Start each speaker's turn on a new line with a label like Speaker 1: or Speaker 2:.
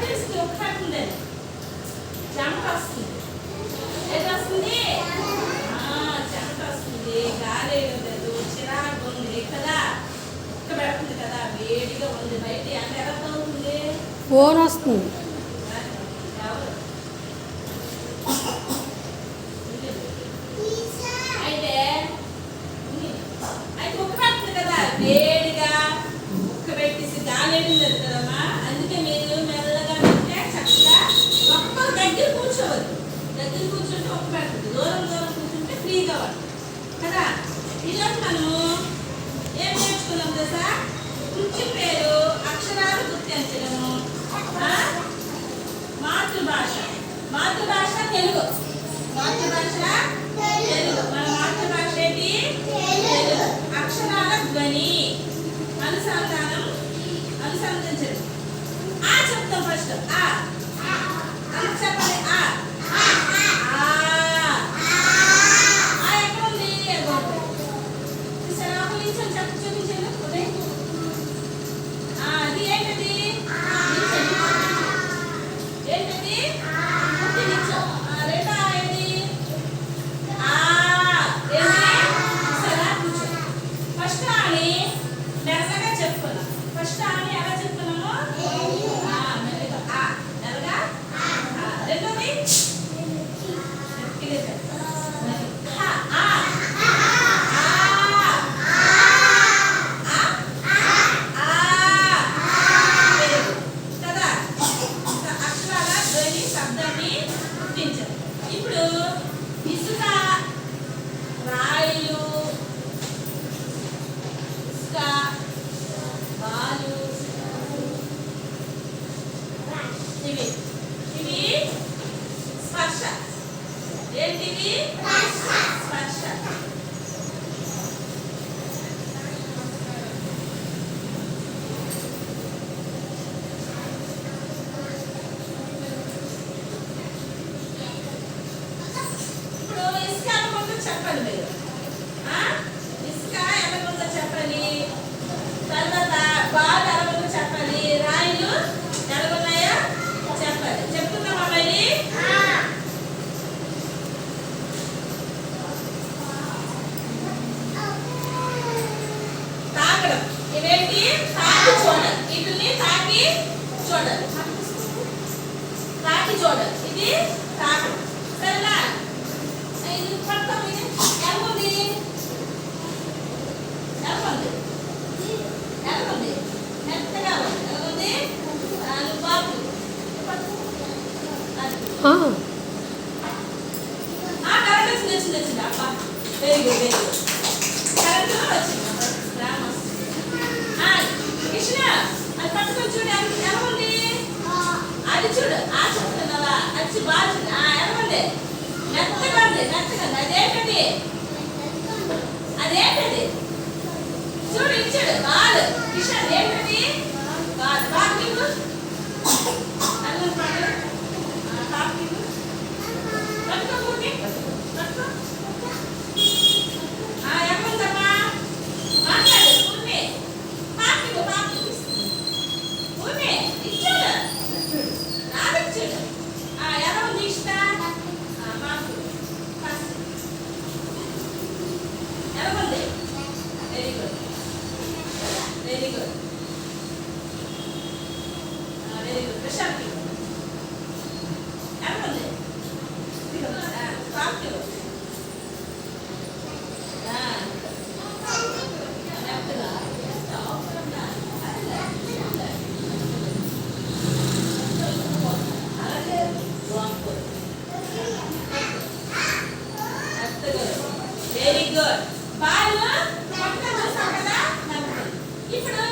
Speaker 1: తెలుస్తుంది ఒకసారి ఉందని చెమట వస్తుంది ఏది వస్తుంది చెమట వస్తుంది గాలి లేదు చిరాకు ఉంది కదా ఉక్క పెడుతుంది కదా వేడిగా ఉంది బయట ఎండ ఎలా తగ్గుతుంది
Speaker 2: ఫోన్ వస్తుంది
Speaker 1: ఈరోజు ఏం నేర్చుకున్నాం తెలుసా? వృత్తి పేరు అక్షరాలు గుర్తించడము. మాతృభాష. మాతృభాష తెలుగు. మాతృభాష తెలుగు. మన మాతృభాష ఏంటి? తెలుగు. అక్షరాల ధ్వని. అనుసంధానం అనుసంధించడం. ఆ చెప్తాం ఫస్ట్ ఆ అందరూ చెప్పండి ఆ ఆ. ఆ ఎక్కడ ఉంది అదిగో. చూసారా? చెప్పు చూపించాను ఉదయ్. అది ఏంటది నిల్చోండి. ఏంటది ముట్టి నిల్చో. ఆ, రెండో ఆ ఏంటి? ఆ, ఏంటి? చూసారా? కూర్చో. ఫస్ట్ ఆని మెల్లగా చెప్పుకున్నాం ఫస్ట్ ఆని ఎలా చెప్పుకున్నాము ఆ, మెల్లగా ఆ, మెల్లగా ఆ, రెండోది గట్టిగా చెప్పు. హ, ఆ, ఆ, కదా అక్షరాల ధ్వని శబ్దాన్ని గుర్తించాం ఇప్పుడు ఇసుక రాయిలు ఇసుక బాలు ఇవి. ఇసుక ఎలాగుందో చెప్పండి మీరు. ఇసుక ఎలాగుందో చెప్పాలి తర్వాత బాల్ ఎలాగుందో చెప్పాలి రాయిలు ఎలాగున్నాయో చెప్పాలి చెప్తున్నామా మరి? తాగడం ఇవేంటి? తాకి చూడాలి వీటిని తాకి చూడాలి తాకి చూడాలి ఇది తాకడం. సరేనా? చూడు ఎలా ఎలా ఉంది అది చూడు ఆ చెప్తున్నావా? అది బాగా చూడు ఆ ఎలా ఉంది మెత్తగా అదేంటది? అదేంటది? చూడు ఇచ్చాడు ball very good. Uh, very good. Prashant. ఇప్పుడు